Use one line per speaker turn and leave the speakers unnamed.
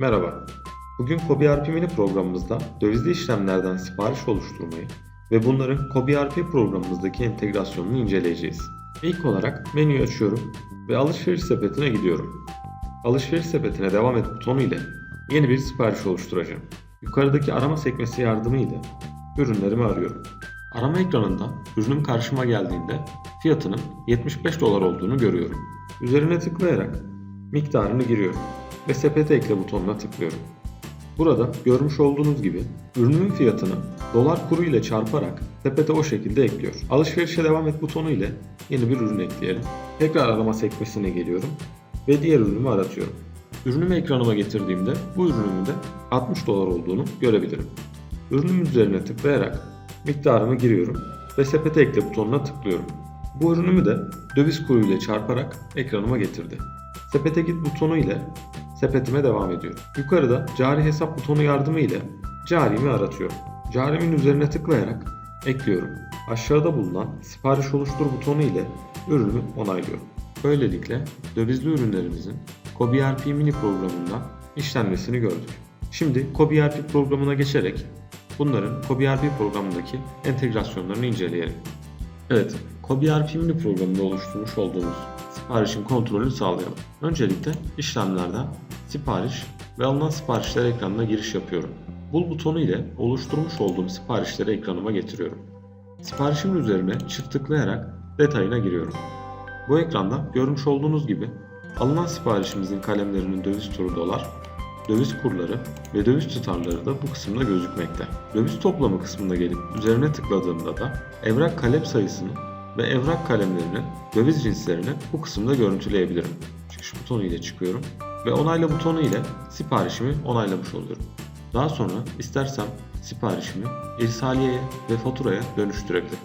Merhaba. Bugün KobiRP mini programımızda dövizli işlemlerden sipariş oluşturmayı ve bunların KobiRP programımızdaki entegrasyonunu inceleyeceğiz. İlk olarak menüyü açıyorum ve alışveriş sepetine gidiyorum. Alışveriş sepetine devam et butonu ile yeni bir sipariş oluşturacağım. Yukarıdaki arama sekmesi yardımıyla ürünlerimi arıyorum. Arama ekranında ürünüm karşıma geldiğinde fiyatının 75 dolar olduğunu görüyorum. Üzerine tıklayarak miktarını giriyorum ve sepete ekle butonuna tıklıyorum. Burada görmüş olduğunuz gibi ürünün fiyatını dolar kuru ile çarparak sepete o şekilde ekliyor. Alışverişe devam et butonu ile yeni bir ürün ekleyelim. Tekrar arama sekmesine geliyorum ve diğer ürünümü aratıyorum. Ürünümü ekranıma getirdiğimde bu ürünümün de 60 dolar olduğunu görebilirim. Ürünün üzerine tıklayarak miktarımı giriyorum ve sepete ekle butonuna tıklıyorum. Bu ürünümü de döviz kuru ile çarparak ekranıma getirdi. Sepete git butonu ile sepetime devam ediyorum. Yukarıda cari hesap butonu yardımı ile carimi aratıyorum. Carimin üzerine tıklayarak ekliyorum. Aşağıda bulunan sipariş oluştur butonu ile ürünümü onaylıyorum. Böylelikle dövizli ürünlerimizin KobiRP mini programından işlenmesini gördük. Şimdi KobiRP programına geçerek bunların KobiRP programındaki entegrasyonlarını inceleyelim. Evet, KobiRP mini programında oluşturmuş olduğumuz siparişin kontrolünü sağlayalım. Öncelikle işlemlerden sipariş ve alınan siparişler ekranına giriş yapıyorum. Bul butonu ile oluşturmuş olduğum siparişleri ekranıma getiriyorum. Siparişimin üzerine çift tıklayarak detayına giriyorum. Bu ekranda görmüş olduğunuz gibi alınan siparişimizin kalemlerinin döviz turu dolar, döviz kurları ve döviz tutarları da bu kısımda gözükmekte. Döviz toplamı kısmına gelip üzerine tıkladığımda da evrak kalem sayısını ve evrak kalemlerinin döviz cinslerini bu kısımda görüntüleyebilirim. Çıkış butonu ile çıkıyorum ve onayla butonu ile siparişimi onaylamış oluyorum. Daha sonra istersem siparişimi irsaliyeye ve faturaya dönüştürebilirim.